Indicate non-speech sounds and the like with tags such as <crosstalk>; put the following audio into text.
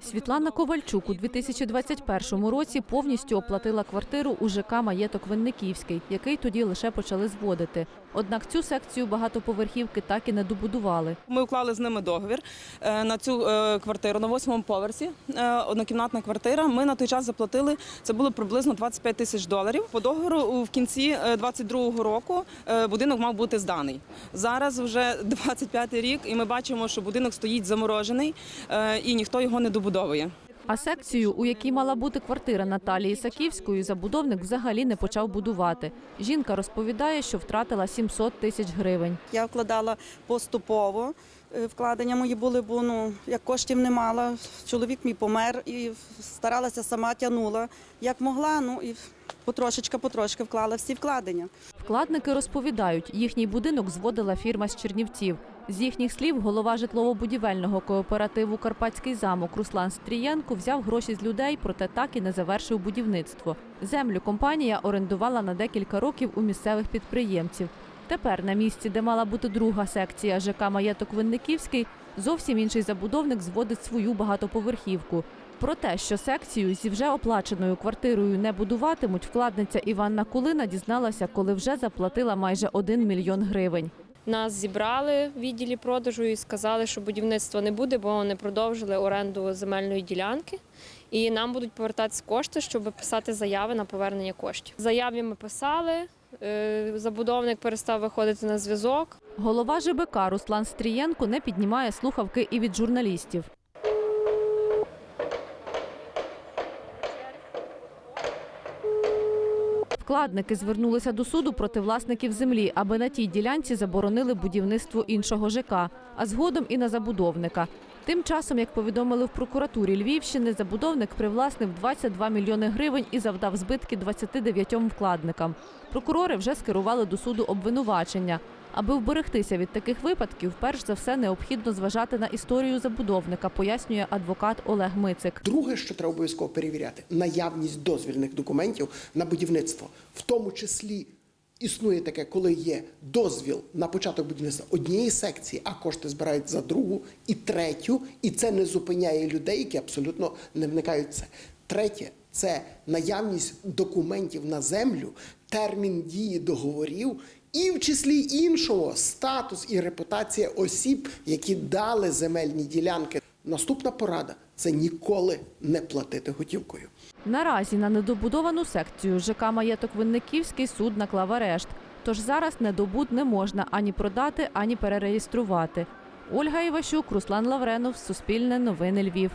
Світлана Ковальчук у 2021 році повністю оплатила квартиру у ЖК Маєток Винниківський, який тоді лише почали зводити. Однак цю секцію багатоповерхівки так і не добудували. Ми уклали з ними договір е, на цю е, квартиру на восьмому поверсі. е, Однокімнатна квартира. Ми на той час заплатили. Це було приблизно 25 тисяч доларів. По договору в кінці 22-го року будинок мав бути зданий. Зараз вже <laughs> 25-й рік, і ми бачимо, що будинок стоїть заморожений і ніхто його не добудовує. А секцію, у якій мала бути квартира Наталії Саківської, забудовник взагалі не почав будувати. Жінка розповідає, що втратила 700 тисяч гривень. Я вкладала поступово. Е, Вкладення мої були, бо ну як коштів не мала. Чоловік мій помер і старалася сама тягнула. Як могла, ну і потрошечка, потрошки вклала всі вкладення. Вкладники розповідають, їхній будинок зводила фірма з Чернівців. З їхніх слів, голова житлово-будівельного кооперативу Карпатський замок Руслан Стрієнко взяв гроші з людей, проте так і не завершив будівництво. Землю компанія орендувала на декілька років у місцевих підприємців. Тепер на місці, де мала бути друга секція ЖК Маєток Винниківський, зовсім інший забудовник зводить свою багатоповерхівку. Про те, що секцію зі вже оплаченою квартирою не будуватимуть, вкладниця Іванна Кулина дізналася, коли вже заплатила майже 1 мільйон гривень. Нас зібрали в відділі продажу і сказали, що будівництва не буде, бо вони продовжили оренду земельної ділянки. І нам будуть повертатися кошти, щоб писати заяви на повернення коштів. Заяві ми писали. е, Забудовник перестав виходити на зв'язок. Голова ЖБК Руслан Стрієнко не піднімає слухавки і від журналістів. Вкладники звернулися до суду проти власників землі, аби на тій ділянці заборонили будівництво іншого ЖК, а згодом і на забудовника. Тим часом, як повідомили в прокуратурі Львівщини, забудовник привласнив 22 мільйони гривень і завдав збитки 29 вкладникам. Прокурори вже скерували до суду обвинувачення. Аби вберегтися від таких випадків, перш за все необхідно зважати на історію забудовника, пояснює адвокат Олег Мицик. Друге, що треба обов'язково перевіряти, наявність дозвільних документів на будівництво, в тому числі. Існує таке, коли є дозвіл на початок будівництва однієї секції, а кошти збирають за другу і третю, і це не зупиняє людей, які абсолютно не вникають в це. Третє це наявність документів на землю, термін дії договорів, і в числі іншого статус і репутація осіб, які дали земельні ділянки. Наступна порада це ніколи не платити готівкою. Наразі на недобудовану секцію ЖК Маєток Винниківський суд наклав арешт. Тож зараз недобуд не можна ані продати, ані перереєструвати. Ольга Іващук, Руслан Лавренов, Суспільне новини Львів.